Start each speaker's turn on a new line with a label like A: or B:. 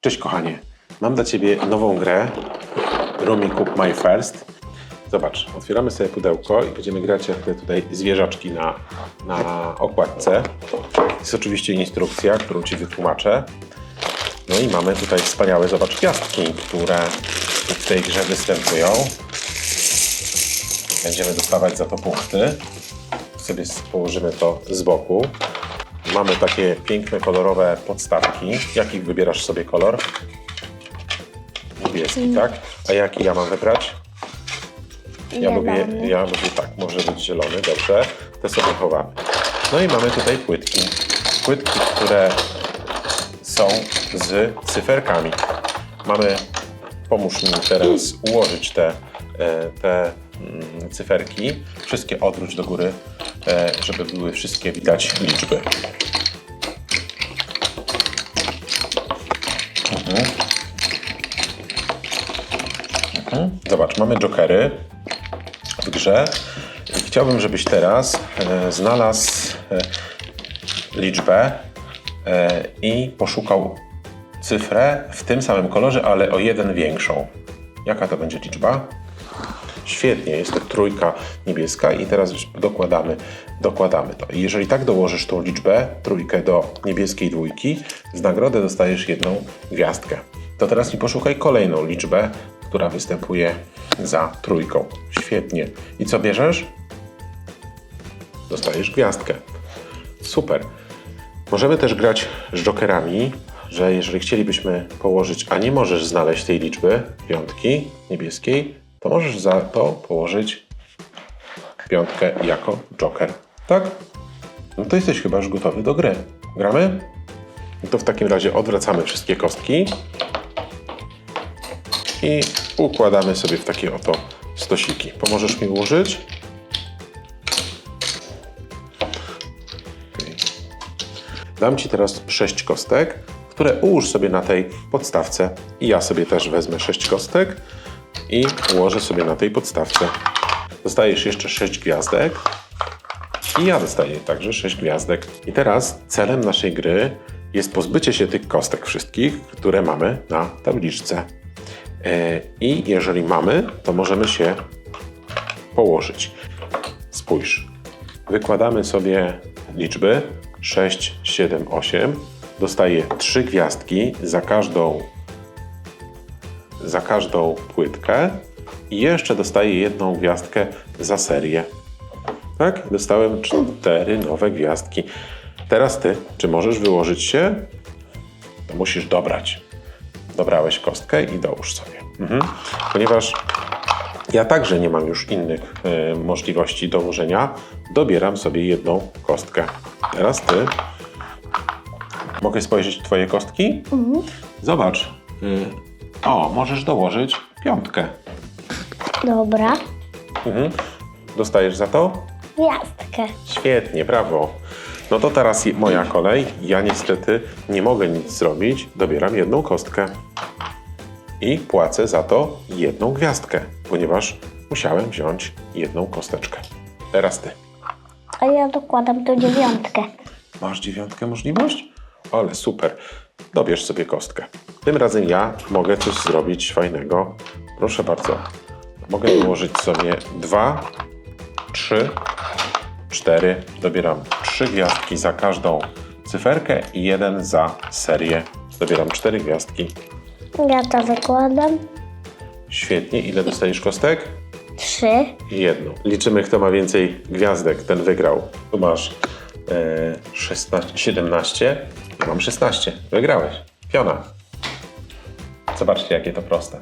A: Cześć kochanie, mam dla Ciebie nową grę Rumi Cook My First. Zobacz, otwieramy sobie pudełko i będziemy grać jak te tutaj zwierzaczki na, na okładce. Jest oczywiście instrukcja, którą Ci wytłumaczę. No i mamy tutaj wspaniałe, zobacz, gwiazdki, które w tej grze występują. Będziemy dostawać za to punkty. Sobie położymy to z boku. Mamy takie piękne, kolorowe podstawki. Jaki wybierasz sobie kolor? Niebieski, tak? A jaki ja mam wybrać? Ja lubię, ja lubię tak, może być zielony, dobrze. Te sobie chowamy. No i mamy tutaj płytki. Płytki, które są z cyferkami. Mamy, pomóż mi teraz ułożyć te, e, te mm, cyferki. Wszystkie odwróć do góry, e, żeby były wszystkie widać liczby. Mhm. Zobacz, mamy jokery w grze. Chciałbym, żebyś teraz e, znalazł e, liczbę e, i poszukał cyfrę w tym samym kolorze, ale o jeden większą. Jaka to będzie liczba? Świetnie, jest to trójka niebieska i teraz dokładamy, dokładamy to. I jeżeli tak dołożysz tą liczbę, trójkę do niebieskiej dwójki, z nagrodę dostajesz jedną gwiazdkę. To teraz mi poszukaj kolejną liczbę, która występuje za trójką. Świetnie. I co bierzesz? Dostajesz gwiazdkę. Super. Możemy też grać z jokerami, że jeżeli chcielibyśmy położyć, a nie możesz znaleźć tej liczby, piątki niebieskiej, to możesz za to położyć piątkę jako joker. Tak? No to jesteś chyba już gotowy do gry. Gramy? No to w takim razie odwracamy wszystkie kostki i układamy sobie w takie oto stosiki. Pomożesz mi ułożyć? Dam Ci teraz sześć kostek, które ułóż sobie na tej podstawce. I ja sobie też wezmę sześć kostek i ułożę sobie na tej podstawce. Dostajesz jeszcze sześć gwiazdek. I ja dostaję także sześć gwiazdek. I teraz celem naszej gry jest pozbycie się tych kostek wszystkich, które mamy na tabliczce. E, I jeżeli mamy, to możemy się położyć. Spójrz. Wykładamy sobie liczby 6, 7, 8. Dostaję 3 gwiazdki za każdą za każdą płytkę i jeszcze dostaję jedną gwiazdkę za serię. Tak? Dostałem cztery nowe gwiazdki. Teraz ty, czy możesz wyłożyć się? To musisz dobrać. Dobrałeś kostkę i dołóż sobie. Mhm. Ponieważ ja także nie mam już innych e, możliwości dołożenia, dobieram sobie jedną kostkę. Teraz ty. Mogę spojrzeć w twoje kostki? Zobacz. Y, o, możesz dołożyć piątkę.
B: Dobra.
A: Mhm. Dostajesz za to?
B: Gwiazdkę.
A: Świetnie, brawo. No to teraz moja kolej. Ja niestety nie mogę nic zrobić. Dobieram jedną kostkę. I płacę za to jedną gwiazdkę, ponieważ musiałem wziąć jedną kosteczkę. Teraz ty.
B: A ja dokładam tu dziewiątkę.
A: Masz dziewiątkę możliwość? Ale super. Dobierz sobie kostkę. Tym razem ja mogę coś zrobić fajnego. Proszę bardzo. Mogę dołożyć sobie dwa, trzy, cztery. Dobieram trzy gwiazdki za każdą cyferkę i jeden za serię. Dobieram cztery gwiazdki.
B: Ja to wykładam.
A: Świetnie. Ile dostajesz kostek?
B: Trzy.
A: Jedną. Liczymy, kto ma więcej gwiazdek, ten wygrał. Tu masz e, 16, 17, ja mam 16. Wygrałeś. Piona. Zobaczcie, jakie to proste.